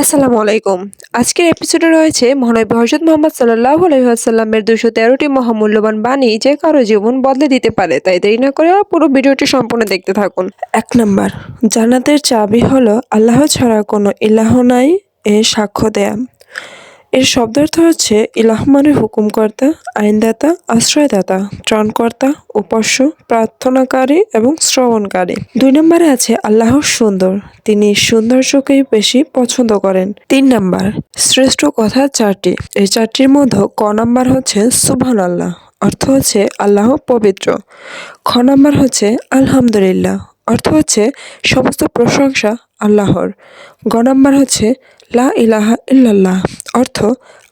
আসসালামু আলাইকুম। আজকের এপিসোডে রয়েছে মহানবী হজরত মোহাম্মদ সাল্লাহ আলহিহাসাল্লামের দুশো তেরোটি মহামূল্যবান বাণী যে কারও জীবন বদলে দিতে পারে, তাই দেরি না করে পুরো ভিডিওটি সম্পূর্ণ দেখতে থাকুন। এক নম্বর জানাতের চাবি হলো আল্লাহ ছাড়া কোনো ইলাহ নাই এ সাক্ষ্য দেয়া। এর শব্দার্থ হচ্ছে ইলাহ মানে হুকুমকর্তা, আইনদাতা, আশ্রয়দাতা, ত্রাণকর্তা, উপাস্য, প্রার্থনাকারী এবং শ্রবণকারী। দুই নম্বরে আছে আল্লাহ সুন্দর। তিনি সৌন্দর্যকেই বেশি পছন্দ করেন। তিন নাম্বার, শ্রেষ্ঠ কথা চারটি। এই চারটির মধ্যে ক নাম্বার হচ্ছে সুবহান আল্লাহ অর্থ হচ্ছে আল্লাহ পবিত্র। খ নাম্বার হচ্ছে আলহামদুলিল্লাহ, অর্থ হচ্ছে সমস্ত প্রশংসা আল্লাহর। গ নাম্বার হচ্ছে লা ইলাহা ইল্লাল্লাহ অর্থ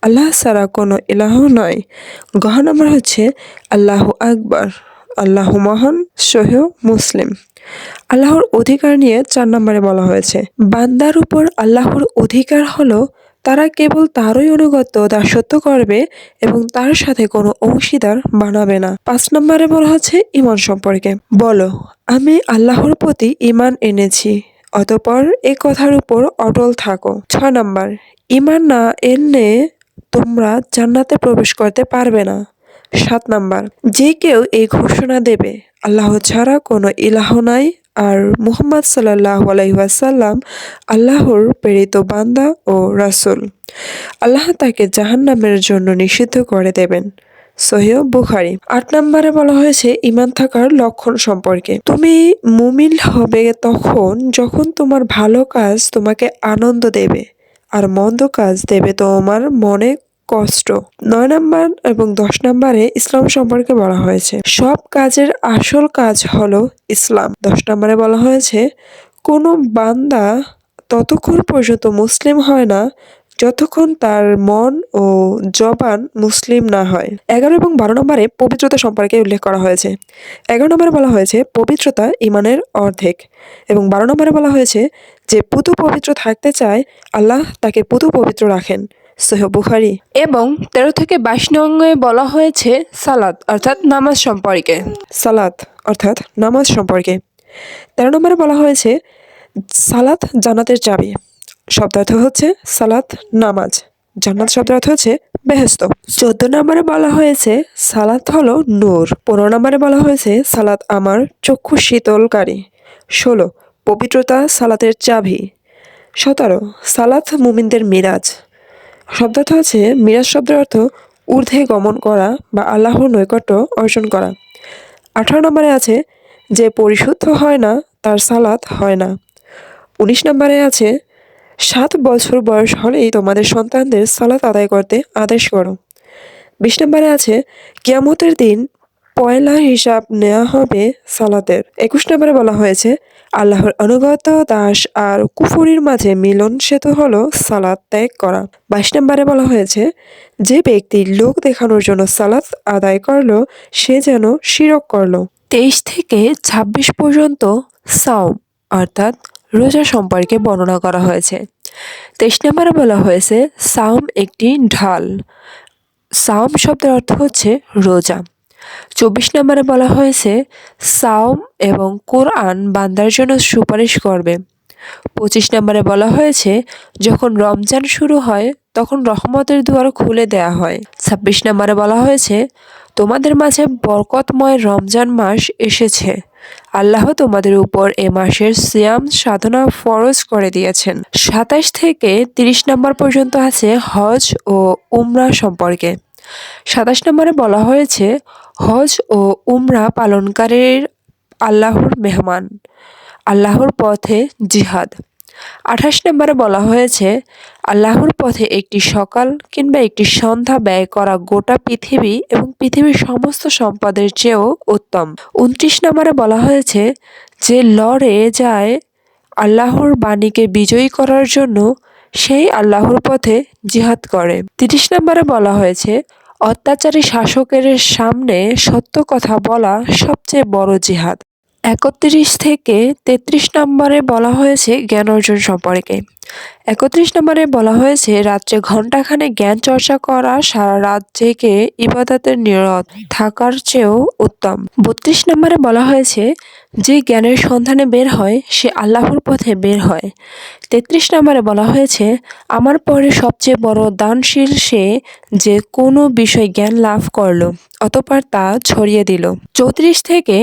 আল্লাহ ছাড়া কোনো ইলাহ নয়। গহ নাম্বার হচ্ছে আল্লাহ আকবর, আল্লাহ মহান সহ মুসলিম। আল্লাহর অধিকার নিয়ে চার নম্বরে বলা হয়েছে, বান্দার উপর আল্লাহর অধিকার হলো তারা কেবল তারই অনুগত দাসত্ব করবে এবং তার সাথে কোনো অংশীদার বানাবে না। পাঁচ নম্বরে বলা হচ্ছে ইমান সম্পর্কে। বলো, আমি আল্লাহর প্রতি ইমান এনেছি। অতপর এ কথার উপর অটল থাকো। ছয় নম্বর, ইমান না এনে তোমরা জান্নাতে প্রবেশ করতে পারবে না। সাত নাম্বার, যে কেউ এই ঘোষণা দেবে, আল্লাহ ছাড়া কোনো ইলাহ নাই আর মুহাম্মদ সাল্লাহ আলাইসাল্লাম আল্লাহর প্রেরিত বান্দা ও রাসুল। আল্লাহ তাকে জাহান্নামের জন্য নিষিদ্ধ করে দেবেন। সহিহ বুখারি। আট নম্বরে বলা হয়েছে ইমান থাকার লক্ষণ সম্পর্কে। তুমি মুমিল হবে তখন যখন তোমার ভালো কাজ তোমাকে আনন্দ দেবে আর মন্দ কাজ দেবে তোমার মনে কষ্ট। নয় নম্বর এবং দশ নম্বরে ইসলাম সম্পর্কে বলা হয়েছে, সব কাজের আসল কাজ হলো ইসলাম। দশ নম্বরে বলা হয়েছে, কোনো বান্দা ততক্ষণ পর্যন্ত মুসলিম হয় না যতক্ষণ তার মন ও জবান মুসলিম না হয়। এগারো এবং বারো নম্বরে পবিত্রতা সম্পর্কে উল্লেখ করা হয়েছে। এগারো নম্বরে বলা হয়েছে পবিত্রতা ইমানের অর্ধেক। এবং বারো নম্বরে বলা হয়েছে যে পুতু পবিত্র থাকতে চায় আল্লাহ তাকে পুতু পবিত্র রাখেন। সহ বুখারি। এবং তেরো থেকে বাইশ নঙ্গে বলা হয়েছে সালাদ অর্থাৎ নামাজ সম্পর্কে। সালাদ অর্থাৎ নামাজ সম্পর্কে। তেরো নম্বরে বলা হয়েছে সালাত জানাতের চাবি। শব্দার্থ হচ্ছে সালাত, নামাজ। জান্নাত শব্দার্থ হচ্ছে বেহেস্ত চোদ্দ নম্বরে বলা হয়েছে, সালাত হলো নূর। পনেরো নম্বরে বলা হয়েছে, সালাত আমার চক্ষু শীতলকারী। ষোলো, পবিত্রতা সালাতের চাবি। সতেরো, সালাত মুমিনদের মিরাজ। শব্দার্থ হচ্ছে, মিরাজ শব্দের অর্থ ঊর্ধ্বে গমন করা বা আল্লাহর নৈকট্য অর্জন করা। আঠারো নম্বরে আছে, যে পরিশুদ্ধ হয় না, তার সালাত হয় না। উনিশ নম্বরে আছে সাত বছর বয়স হলেই তোমাদের সন্তানদের সালাত আদায় করতে আদেশ করো। বিশ নম্বরে আছে, কিয়ামতের দিন পয়লা হিসাব নেওয়া হবে সালাতের। একুশ নম্বরে বলা হয়েছে, আল্লাহর অনুগত দাস আর কুফুরির মাঝে মিলন সেতু হলো সালাত ত্যাগ করা। বাইশ নম্বরে বলা হয়েছে, যে ব্যক্তি লোক দেখানোর জন্য সালাত আদায় করল, সে যেন শিরক করল। তেইশ থেকে ছাব্বিশ পর্যন্ত সাওম, অর্থাৎ রোজা সম্পর্কে বর্ণনা করা হয়েছে। তেইশ নম্বরে বলা হয়েছে সাওম একটি ঢাল। সাম শব্দের অর্থ হচ্ছে রোজা। চব্বিশ নম্বরে বলা হয়েছে সাওম এবং কোরআন বান্দার জন্য সুপারিশ করবে। পঁচিশ নম্বরে বলা হয়েছে, যখন রমজান শুরু হয়, তখন রহমতের দুয়ার খুলে দেয়া হয়। ছাব্বিশ নম্বরে বলা হয়েছে, তোমাদের মাঝে বরকতময় রমজান মাস এসেছে। আল্লাহ তোমাদের উপর এ মাসের সিয়াম সাধনা ফরজ করে দিয়েছেন। সাতাশ থেকে তিরিশ নম্বর পর্যন্ত আছে হজ ও উমরা সম্পর্কে। সাতাশ নম্বরে বলা হয়েছে, হজ ও উমরা পালনকারীর আল্লাহর মেহমান, আল্লাহর পথে জিহাদ। আঠাশ নম্বরে বলা হয়েছে, আল্লাহর পথে একটি সকাল কিংবা একটি সন্ধ্যা ব্যয় করা গোটা পৃথিবী এবং পৃথিবীর সমস্ত সম্পদের চেয়েও উত্তম। উনত্রিশ নম্বরে বলা হয়েছে যে, লড়ে যায় আল্লাহর বাণীকে বিজয়ী করার জন্য সেই আল্লাহর পথে জিহাদ করে। তিরিশ নম্বরে বলা হয়েছে, অত্যাচারী শাসকের সামনে সত্য কথা বলা সবচেয়ে বড় জিহাদ। একত্রিশ থেকে তেত্রিশ নম্বরে বলা হয়েছে জ্ঞান অর্জন সম্পর্কে। একত্রিশ নম্বরে বলা হয়েছে, রাত্রে ঘণ্টাখানে জ্ঞান চর্চা করা সারা রাত জেগে ইবাদতের নিরত থাকার চেয়েও উত্তম। বত্রিশ নম্বরে বলা হয়েছে, যে জ্ঞানের সন্ধানে বের হয়, সে আল্লাহর পথে বের হয়। তেত্রিশ নম্বরে বলা হয়েছে, আমার পরে সবচেয়ে বড় দানশীল সে যে কোনো বিষয় জ্ঞান লাভ করল, অতপর তা ছড়িয়ে দিল। চৌত্রিশ থেকে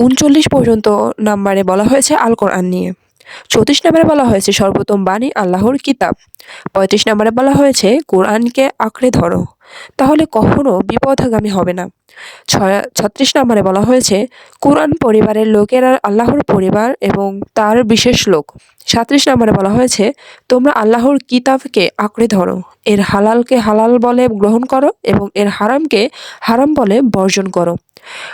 উনচল্লিশ পর্যন্ত নাম্বারে বলা হয়েছে আল কোরআন নিয়ে। চৌত্রিশ নাম্বারে বলা হয়েছে সর্বোত্তম বাণী আল্লাহর কিতাব। পঁয়ত্রিশ নম্বরে বলা হয়েছে, কোরআনকে আঁকড়ে ধরো। তাহলে কখনো বিপদগামী হবে না। ছয়, ছত্রিশ নম্বরে বলা হয়েছে, কোরআন পরিবারের লোকেরা আল্লাহর পরিবার এবং তার বিশেষ লোক। সাঁত্রিশ নম্বরে বলা হয়েছে, তোমরা আল্লাহর কিতাবকে আঁকড়ে ধরো। এর হালালকে হালাল বলে গ্রহণ করো এবং এর হারামকে হারাম বলে বর্জন করো।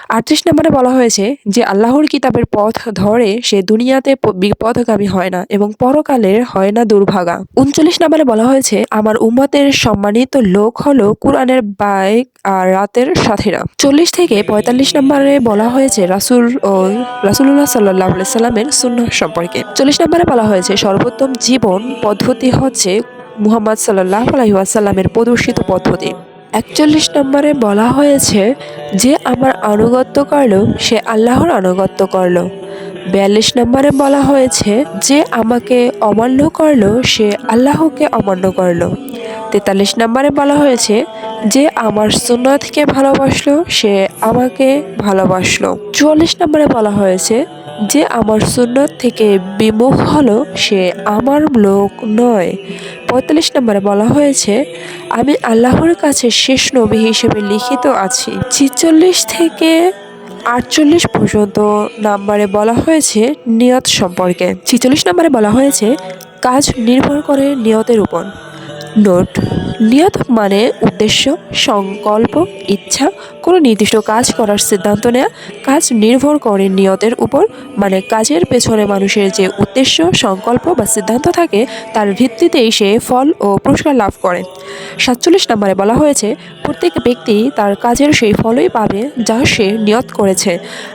আটত্রিশ নম্বরে বলা হয়েছে, যে আল্লাহর কিতাবের পথ ধরে সে দুনিয়াতে বিপদগামী হয় না এবং পরকালের হয় না দুর্ভাগা। উনচল্লিশ নম্বরে বলা হয়েছে, আমার উম্মতের সম্মানিত লোক হলো কোরআনের বাইক আর রাতের সাথীরা। চল্লিশ থেকে পঁয়তাল্লিশ নম্বরে বলা হয়েছে রাসুল ও রাসুল্লাহ সাল্লাহ সাল্লামের সুন্নাহ সম্পর্কে। চল্লিশ নম্বরে বলা হয়েছে, সর্বোত্তম জীবন পদ্ধতি হচ্ছে মুহাম্মদ সাল্লাহ আলহিহাসাল্লামের প্রদর্শিত পদ্ধতি। একচল্লিশ নম্বরে বলা হয়েছে, যে আমার আনুগত্য করল, সে আল্লাহর আনুগত্য করল। বিয়াল্লিশ নম্বরে বলা হয়েছে, যে আমাকে অমান্য করল, সে আল্লাহকে অমান্য করল। তেতাল্লিশ নম্বরে বলা হয়েছে যে, আমার সুন্নাথকে ভালোবাসলো, সে আমাকে ভালোবাসলো। চুয়াল্লিশ নম্বরে বলা হয়েছে যে, আমার সুন্নত থেকে বিমুখ হলো, সে আমার লোক নয়। পঁয়তাল্লিশ নম্বরে বলা হয়েছে, আমি আল্লাহর কাছে শেষ নবী হিসেবে লিখিত আছি। ছিচল্লিশ থেকে আটচল্লিশ পর্যন্ত নাম্বারে বলা হয়েছে নিয়ত সম্পর্কে। ছিচল্লিশ নম্বরে বলা হয়েছে, কাজ নির্ভর করে নিয়তের উপর। নোট নিয়ত মানে উদ্দেশ্য সংকল্প ইচ্ছা কোনো নির্দিষ্ট কাজ করার সিদ্ধান্ত নেওয়া কাজ নির্ভর করে নিয়তের উপর মানে কাজের পেছনে মানুষের যে উদ্দেশ্য, সংকল্প বা সিদ্ধান্ত থাকে, তার ভিত্তিতেই সে ফল ও পুরস্কার লাভ করে। সাতচল্লিশ নম্বরে বলা হয়েছে, প্রত্যেক ব্যক্তি তার কাজের সেই ফলই পাবে যা সে নিয়ত করেছে।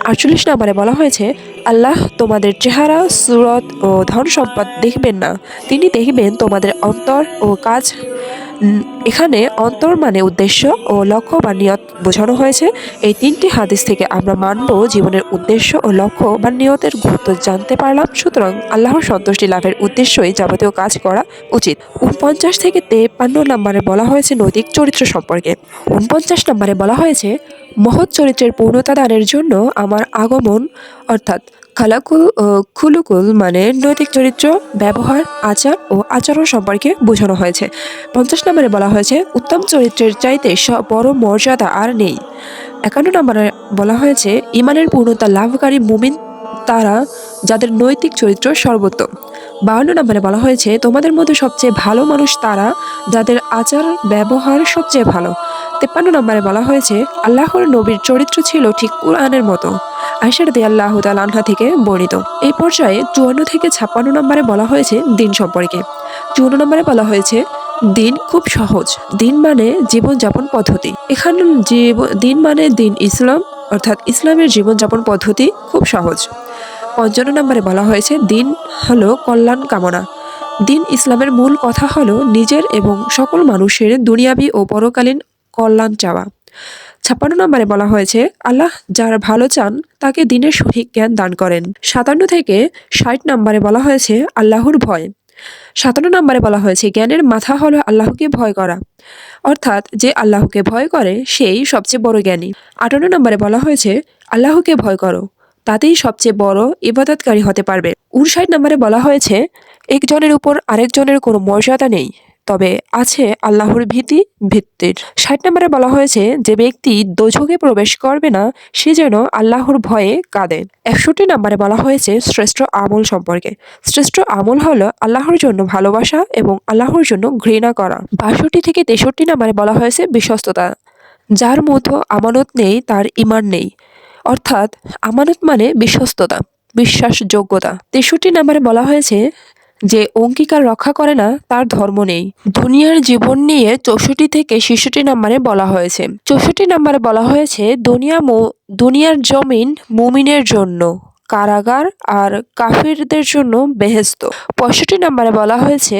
আটচল্লিশ নম্বরে বলা হয়েছে, আল্লাহ তোমাদের চেহারা, সুরত ও ধন সম্পদ দেখবেন না। তিনি দেখবেন তোমাদের অন্তর ও কাজ এখানে অন্তর মানে উদ্দেশ্য ও লক্ষ্য বা নিয়ত বোঝানো হয়েছে। এই তিনটি হাদিস থেকে আমরা মানব জীবনের উদ্দেশ্য ও লক্ষ্য বা নিয়তের গুরুত্ব জানতে পারলাম। সুতরাং আল্লাহর সন্তুষ্টি লাভের উদ্দেশ্যই যাবতীয় কাজ করা উচিত। উনপঞ্চাশ থেকে তেপান্ন নম্বরে বলা হয়েছে নৈতিক চরিত্র সম্পর্কে। উনপঞ্চাশ নম্বরে বলা হয়েছে, মহৎ চরিত্রের পূর্ণতা দানের জন্য আমার আগমন, অর্থাৎ খালাকুল, ও খুলুকুল মানে নৈতিক চরিত্র, ব্যবহার, আচার ও আচরণ সম্পর্কে বোঝানো হয়েছে। পঞ্চাশ নম্বরে বলা হয়েছে, উত্তম চরিত্রের চাইতে বড় মর্যাদা আর নেই। একান্ন নম্বরে বলা হয়েছে, ইমানের পূর্ণতা লাভকারী মুমিন তারা যাদের নৈতিক চরিত্র সর্বোত্তম। বাউন্ন নম্বরে বলা হয়েছে, তোমাদের মধ্যে সবচেয়ে ভালো মানুষ তারা যাদের আচার, ব্যবহার সবচেয়ে ভালো। তেপ্পান্ন নম্বরে বলা হয়েছে, আল্লাহর নবীর চরিত্র ছিল ঠিক কোরআনের মতো। আয়সার দে আল্লাহ আনহা থেকে বর্ণিত। এই পর্যায়ে চুয়ান্ন থেকে ছাপ্পান্ন নম্বরে বলা হয়েছে দিন সম্পর্কে। চুয়ান্ন নম্বরে বলা হয়েছে, দিন খুব সহজ। দিন মানে জীবনযাপন পদ্ধতি। এখানে দিন মানে দিন ইসলাম, অর্থাৎ ইসলামের জীবনযাপন পদ্ধতি খুব সহজ। পঞ্চান্ন নম্বরে বলা হয়েছে, দিন হলো কল্যাণ কামনা। দিন ইসলামের মূল কথা হলো নিজের এবং সকল মানুষের দুনিয়াবি ও পরকালীন কল্যাণ চাওয়া। ছাপ্পান্ন নম্বরে বলা হয়েছে, আল্লাহ যার ভালো চান, তাকে দিনের সঠিক জ্ঞান দান করেন। সাতান্ন থেকে ষাট নম্বরে বলা হয়েছে, আল্লাহর ভয়। সাতান্ন নম্বরে বলা হয়েছে, জ্ঞানের মাথা হলো আল্লাহকে ভয় করা। অর্থাৎ যে আল্লাহকে ভয় করে, সেই সবচেয়ে বড় জ্ঞানী। আটান্ন নম্বরে বলা হয়েছে, আল্লাহকে ভয় করো, তাতেই সবচেয়ে বড় ইবাদতকারী হতে পারবে। উনষাট নম্বরে বলা হয়েছে, একজনের উপর আরেকজনের কোনো মর্যাদা নেই। তবে আছে আল্লাহর ভীতি ভিত্তির। ষাট নম্বরে বলা হয়েছে যে ব্যক্তি দোঝকে প্রবেশ করবে না, সে যেন আল্লাহর ভয়ে কাঁদে। একষট্টি নম্বরে বলা হয়েছে শ্রেষ্ঠ আমল সম্পর্কে। শ্রেষ্ঠ আমল হলো আল্লাহর জন্য ভালোবাসা এবং আল্লাহর জন্য ঘৃণা করা। বাষট্টি থেকে তেষট্টি নম্বরে বলা হয়েছে বিশ্বস্ততা। যার মতো আমানত নেই, তার ইমান নেই। অর্থাৎ আমানত মানে বিশ্বস্ততা, বিশ্বাসযোগ্যতা। তেষট্টি নম্বরে বলা হয়েছে যে অঙ্গীকার রক্ষা করে না, তার ধর্ম নেই। দুনিয়ার জীবন নিয়ে চৌষট্টি থেকে ছেষট্টি নম্বরে বলা হয়েছে। চৌষট্টি নম্বরে বলা হয়েছে, দুনিয়া দুনিয়ার জমিন মুমিনের জন্য, কারাগার আর কাফিরদের জন্য বেহেস্ত পঁয়ষট্টি নম্বরে বলা হয়েছে,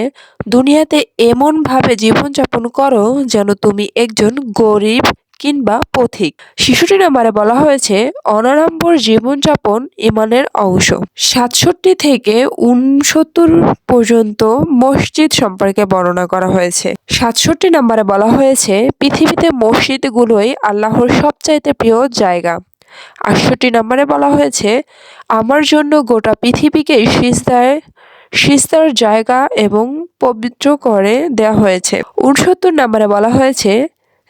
দুনিয়াতে এমনভাবে জীবনযাপন করো যেন তুমি একজন গরিব কিংবা পথিক। শিশুটি নাম্বারে বলা হয়েছে, অনাড়ম্বর জীবনযাপন ইমানের অংশ। সাতষট্টি থেকে উনসত্তর পর্যন্ত মসজিদ সম্পর্কে বর্ণনা করা হয়েছে। সাতষট্টি নম্বরে বলা হয়েছে, পৃথিবীতে মসজিদগুলোই আল্লাহর সবচাইতে প্রিয় জায়গা। আটষট্টি নম্বরে বলা হয়েছে, আমার জন্য গোটা পৃথিবীকে সিজদায়, সিজদার জায়গা এবং পবিত্র করে দেয়া হয়েছে। উনসত্তর নম্বরে বলা হয়েছে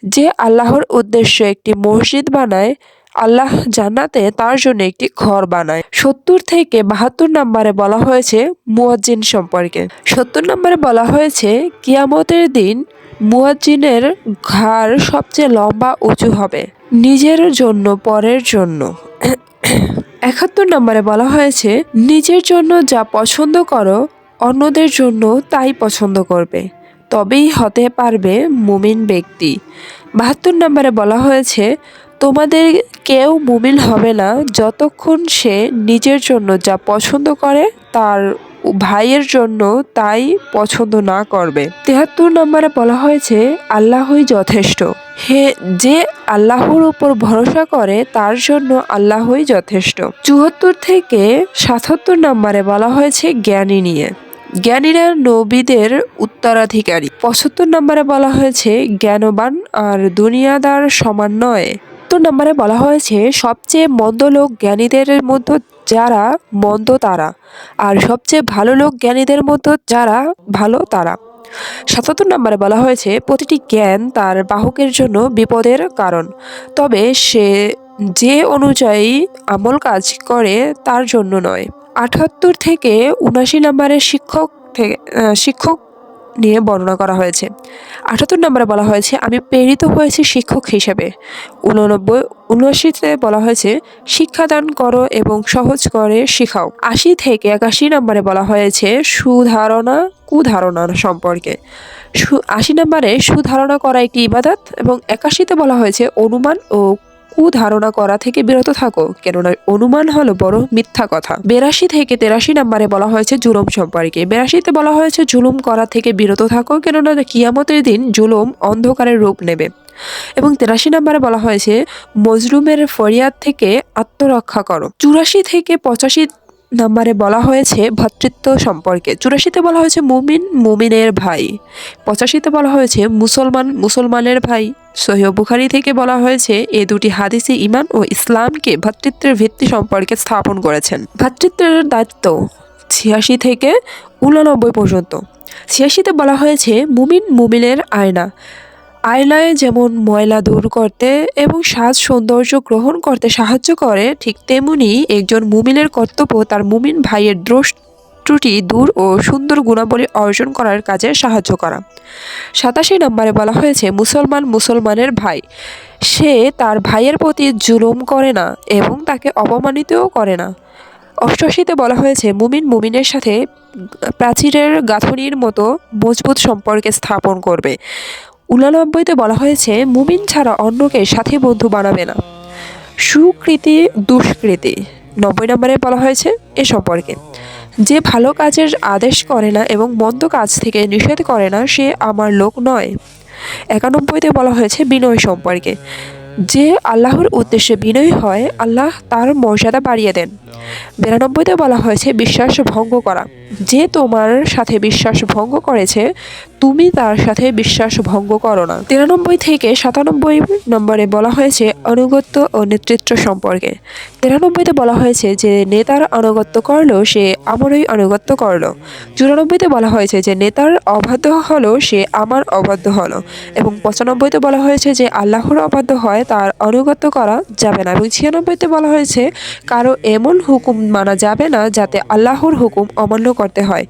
যে আল্লাহর উদ্দেশ্যে একটি মসজিদ বানায়, আল্লাহ জান্নাতে তার জন্য একটি ঘর বানায়। সত্তর থেকে বাহাত্তর নম্বরে বলা হয়েছে মুয়াজ্জিন সম্পর্কে। সত্তর নম্বরে বলা হয়েছে, কিয়ামতের দিন মুয়াজ্জিনের ঘাড় সবচেয়ে লম্বা উঁচু হবে, নিজের জন্য, পরের জন্য। একাত্তর নম্বরে বলা হয়েছে, নিজের জন্য যা পছন্দ করো, অন্যদের জন্য তাই পছন্দ করবে। তবেই হতে পারবে মুমিন ব্যক্তি। বাহাত্তর নম্বরে বলা হয়েছে, তোমাদের কেউ মুমিন হবে না যতক্ষণ সে নিজের জন্য যা পছন্দ করে তার ভাইয়ের জন্য তাই পছন্দ না করবে। তেহাত্তর নম্বরে বলা হয়েছে, আল্লাহই যথেষ্ট। হে, যে আল্লাহর উপর ভরসা করে তার জন্য আল্লাহই যথেষ্ট। চুয়াত্তর থেকে সাতাত্তর নম্বরে বলা হয়েছে জ্ঞানী নিয়ে। জ্ঞানীরা নবীদের উত্তরাধিকারী। পঁচাত্তর নম্বরে বলা হয়েছে, জ্ঞানবান আর দুনিয়াদার সমান নয়। সত্তর নম্বরে বলা হয়েছে, সবচেয়ে মন্দ লোক জ্ঞানীদের মধ্যে যারা মন্দ তারা, আর সবচেয়ে ভালো লোক জ্ঞানীদের মধ্যে যারা ভালো তারা। সাতাত্তর নম্বরে বলা হয়েছে, প্রতিটি জ্ঞান তার বাহকের জন্য বিপদের কারণ। তবে সে যে অনুযায়ী আমল কাজ করে, তার জন্য নয়। আটাত্তর থেকে উনাশি নম্বরের শিক্ষক থেকে শিক্ষক নিয়ে বর্ণনা করা হয়েছে। আটাত্তর নম্বরে বলা হয়েছে, আমি প্রেরিত হয়েছি শিক্ষক হিসেবে। উননব্বই, উনআশিতে বলা হয়েছে, শিক্ষাদান করো এবং সহজ করে শিখাও। আশি থেকে একাশি নম্বরে বলা হয়েছে, সুধারণা, কুধারণা সম্পর্কে। আশি নম্বরে, সুধারণা করা একটি ইবাদত এবং একাশিতে বলা হয়েছে, অনুমান ও কুধারণা করা থেকে বিরত থাকো, কেননা অনুমান হলো বড় মিথ্যা কথা। বেরাশি থেকে তেরাশি নাম্বারে বলা হয়েছে জুলুম সম্পর্কে। বেরাশিতে বলা হয়েছে, জুলুম করা থেকে বিরত থাকো, কেননা কিয়ামতের দিন জুলুম অন্ধকারের রূপ নেবে। এবং তেরাশি নাম্বারে বলা হয়েছে মজরুমের ফরিয়াদ থেকে আত্মরক্ষা করো। চুরাশি থেকে পঁচাশি নাম্বারে বলা হয়েছে, ভ্রাতৃত্ব সম্পর্কে। চুরাশিতে বলা হয়েছে, মুমিন মুমিনের ভাই। পঁচাশিতে বলা হয়েছে, মুসলমান মুসলমানের ভাই। সহিহ বুখারি থেকে বলা হয়েছে, এ দুটি হাদিসে ইমান ও ইসলামকে ভ্রাতৃত্বের ভিত্তি সম্পর্কে স্থাপন করেছেন। ভ্রাতৃত্বের দায়িত্ব ছিয়াশি থেকে উনানব্বই পর্যন্ত। ছিয়াশিতে বলা হয়েছে, মুমিন মুমিনের আয়না। আয়নায় যেমন ময়লা দূর করতে এবং সাজ সৌন্দর্য গ্রহণ করতে সাহায্য করে, ঠিক তেমনি একজন মুমিনের কর্তব্য তার মুমিন ভাইয়ের দ্রোষ ত্রুটি দূর ও সুন্দর গুণাবলী অর্জন করার কাজে সাহায্য করা। সাতাশি নম্বরে বলা হয়েছে, মুসলমান মুসলমানের ভাই। সে তার ভাইয়ের প্রতি জুলুম করে না এবং তাকে অপমানিতও করে না। অষ্টআশিতে বলা হয়েছে, মুমিন মুমিনের সাথে প্রাচীরের গাঁথনির মতো মজবুত সম্পর্কে স্থাপন করবে। উনানব্বইতে বলা হয়েছে, মুমিন ছাড়া অন্যকে সাথী বন্ধু বানাবে না। সুকৃতি, দুষ্কৃতি। নব্বই নম্বরে বলা হয়েছে, এ সম্পর্কে, যে ভালো কাজের আদেশ করে না এবং মন্দ কাজ থেকে নিষেধ করে না, সে আমার লোক নয়। একানব্বইতে বলা হয়েছে, বিনয় সম্পর্কে, যে আল্লাহর উদ্দেশ্যে বিনয় হয়, আল্লাহ তার মর্যাদা বাড়িয়ে দেন। বিরানব্বইতে বলা হয়েছে, বিশ্বাস ভঙ্গ করা, যে তোমার সাথে বিশ্বাস ভঙ্গ করেছে তুমি তার সাথে বিশ্বাস ভঙ্গ করো না। তিরানব্বই থেকে সাতানব্বই নম্বরে বলা হয়েছে আনুগত্য ও নেতৃত্ব সম্পর্কে। তিরানব্বইতে বলা হয়েছে যে নেতার আনুগত্য করল সে আমারই আনুগত্য করল। চুরানব্বইতে বলা হয়েছে যে নেতার অবাধ্য হলো সে আমার অবাধ্য হলো। এবং পঁচানব্বইতে বলা হয়েছে যে আল্লাহর অবাধ্য হয় তার আনুগত্য করা যাবে না। এবং ছিয়ানব্বইতে বলা হয়েছে, কারও এমন হুকুম মানা যাবে না যাতে আল্লাহর হুকুম অমান্য করতে হয়।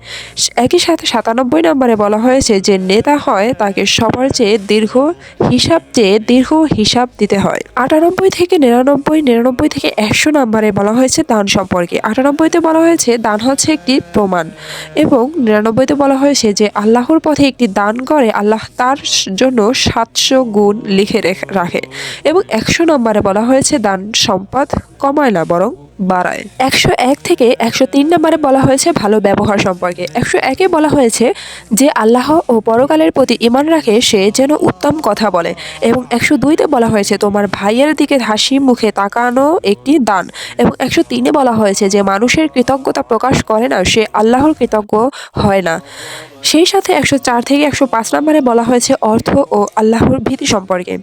একই সাথে সাতানব্বই নম্বরে বলা হয়েছে যে নেতা হয়, তাকে সবার চেয়ে দীর্ঘ হিসাব চেয়ে দীর্ঘ হিসাব দিতে হয়। আটানব্বই থেকে নিরানব্বই নিরানব্বই থেকে একশো নম্বরে বলা হয়েছে দান সম্পর্কে। আটানব্বইতে বলা হয়েছে, দান হচ্ছে একটি প্রমাণ এবং নিরানব্বইতে বলা হয়েছে যে আল্লাহর পথে একটি দান করে, আল্লাহ তার জন্য সাতশো গুণ লিখে রাখে এবং একশো নম্বরে বলা হয়েছে দান সম্পদ কমায় না, বরং বাড়ায়। একশো এক থেকে একশো তিন নম্বরে বলা হয়েছে ভালো ব্যবহার সম্পর্কে। একশো একে বলা হয়েছে যে আল্লাহ ও পরকালের প্রতি ইমান রাখে, সে যেন উত্তম কথা বলে। এবং একশো দুইতে বলা হয়েছে, তোমার ভাইয়ের দিকে হাসি মুখে তাকানো একটি দান। এবং একশো তিনে বলা হয়েছে যে, মানুষের কৃতজ্ঞতা প্রকাশ করে না, সে আল্লাহর কৃতজ্ঞ হয় না। সেই সাথে একশো চার থেকে একশো পাঁচ নম্বরে বলা হয়েছে, অর্থ ও আল্লাহর ভীতি সম্পর্কে।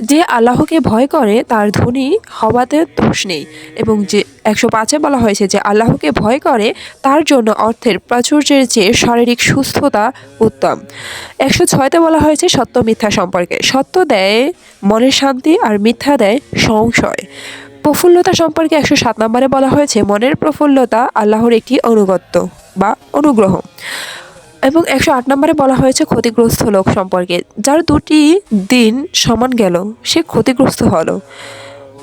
যে আল্লাহকে ভয় করে, তার ধনী হওয়াতে দোষ নেই। এবং যে একশো পাঁচে বলা হয়েছে যে আল্লাহকে ভয় করে, তার জন্য অর্থের প্রাচুর্যের চেয়ে শারীরিক সুস্থতা উত্তম। একশো ছয়তে বলা হয়েছে সত্য মিথ্যা সম্পর্কে। সত্য দেয় মনের শান্তি আর মিথ্যা দেয় সংশয়। প্রফুল্লতা সম্পর্কে একশো সাত নম্বরে বলা হয়েছে মনের প্রফুল্লতা আল্লাহর একটি অনুগত্য বা অনুগ্রহ। এবং একশো আট নম্বরে বলা হয়েছে ক্ষতিগ্রস্ত লোক সম্পর্কে। যার দুটি দিন সমান গেল, সে ক্ষতিগ্রস্ত হলো।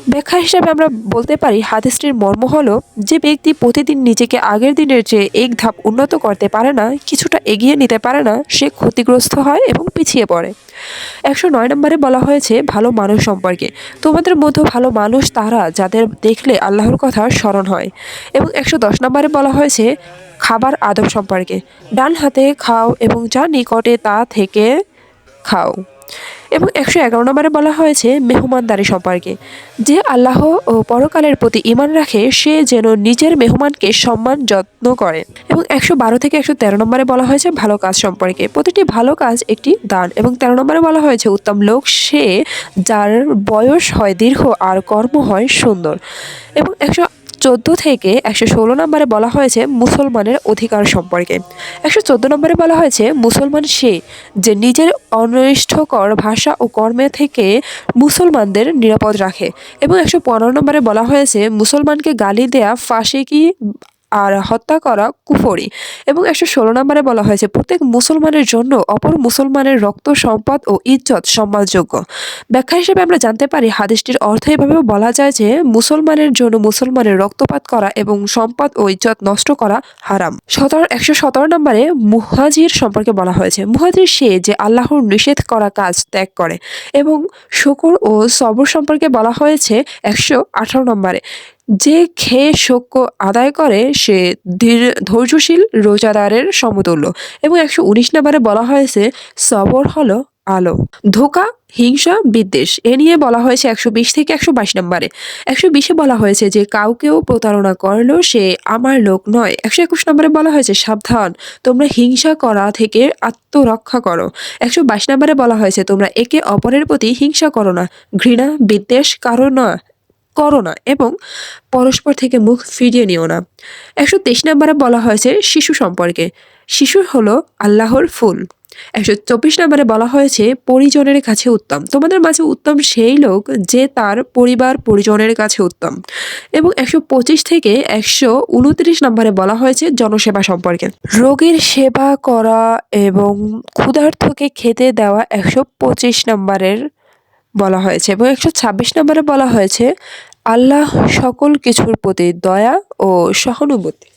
ব্যাখ্যা হিসাবে আমরা বলতে পারি, হাদিসটির মর্ম হলো, যে ব্যক্তি প্রতিদিন নিজেকে আগের দিনের চেয়ে এক ধাপ উন্নত করতে পারে না, কিছুটা এগিয়ে নিতে পারে না, সে ক্ষতিগ্রস্ত হয় এবং পিছিয়ে পড়ে। একশো নয় নম্বরে বলা হয়েছে, ভালো মানুষ সম্পর্কে। তোমাদের মধ্যে ভালো মানুষ তারা যাদের দেখলে আল্লাহর কথা স্মরণ হয়। এবং একশো দশ নম্বরে বলা হয়েছে, খাবার আদব সম্পর্কে। ডান হাতে খাও এবং যা নিকটে তা থেকে খাও। এবং একশো এগারো নম্বরে বলা হয়েছে মেহমানদারি সম্পর্কে, যে আল্লাহ ও পরকালের প্রতি ইমান রাখে, সে যেন নিজের মেহমানকে সম্মান, যত্ন করে এবং একশো বারো থেকে একশো তেরো নম্বরে বলা হয়েছে ভালো কাজ সম্পর্কে। প্রতিটি ভালো কাজ একটি দান। এবং তেরো নম্বরে বলা হয়েছে, উত্তম লোক সে যার বয়স হয় দীর্ঘ আর কর্ম হয় সুন্দর। এবং একশো চোদ্দ থেকে একশো ষোলো নম্বরে বলা হয়েছে মুসলমানের অধিকার সম্পর্কে। একশো চোদ্দ নম্বরে বলা হয়েছে মুসলমান সে যে নিজের অনিষ্ঠকর ভাষা ও কর্মে থেকে মুসলমানদের নিরাপদ রাখে। এবং একশো পনেরো নম্বরে বলা হয়েছে মুসলমানকে গালি দেয়া ফাঁসিকি আর হত্যা করা কুফরি। এবং একশো ষোলো নম্বরে বলা হয়েছে, প্রত্যেক মুসলমানের জন্য অপর মুসলমানের রক্ত, সম্পদ ও ইজ্জত সম্মানযোগ্য। ব্যাখ্যা হিসেবে আমরা জানতে পারি, হাদিসটির অর্থ এভাবেও বলা যায় যে, মুসলমানের জন্য মুসলমানের রক্তপাত করা এবং সম্পদ ও ইজ্জত নষ্ট করা হারাম। সতেরো, একশো সতেরো নম্বরে মুহাজির সম্পর্কে বলা হয়েছে, মুহাজির সে যে আল্লাহর নিষেধ করা কাজ ত্যাগ করে। এবং শুকুর ও সবর সম্পর্কে বলা হয়েছে, একশো আঠারো নম্বরে যে খেয়ে শোক আদায় করে, সে ধীর, ধৈর্যশীল রোজাদারের সমতুল্য। এবং একশো উনিশ নম্বরে বলা হয়েছে, সবর হলো আলো। ধোকা, হিংসা, বিদ্বেষ, এ নিয়ে বলা হয়েছে একশো বিশ থেকে একশো বাইশ নম্বরে। একশো বিশে বলা হয়েছে যে, কাউকেও প্রতারণা করলেও সে আমার লোক নয়। একশো একুশ নম্বরে বলা হয়েছে, সাবধান, তোমরা হিংসা করা থেকে আত্মরক্ষা করো। একশো বাইশ নম্বরে বলা হয়েছে, তোমরা একে অপরের প্রতি হিংসা করো না। ঘৃণা, বিদ্বেষ কারও না করো না এবং পরস্পর থেকে মুখ ফিরিয়ে নিও না। একশো তেইশ নম্বরে বলা হয়েছে শিশু সম্পর্কে। শিশু হলো আল্লাহর ফুল। একশো চব্বিশ নম্বরে বলা হয়েছে পরিজনের কাছে উত্তম। তোমাদের মাঝে উত্তম সেই লোক যে তার পরিবার পরিজনের কাছে উত্তম। এবং একশো পঁচিশ থেকে একশো উনত্রিশ নম্বরে বলা হয়েছে জনসেবা সম্পর্কে। রোগীর সেবা করা এবং ক্ষুধার্থকে খেতে দেওয়া একশো পঁচিশ নম্বরের বলা হয়েছে এবং একশো ছাব্বিশ নম্বরে বলা হয়েছে, আল্লাহ সকল কিছুর প্রতি দয়া ও সহানুভূতি।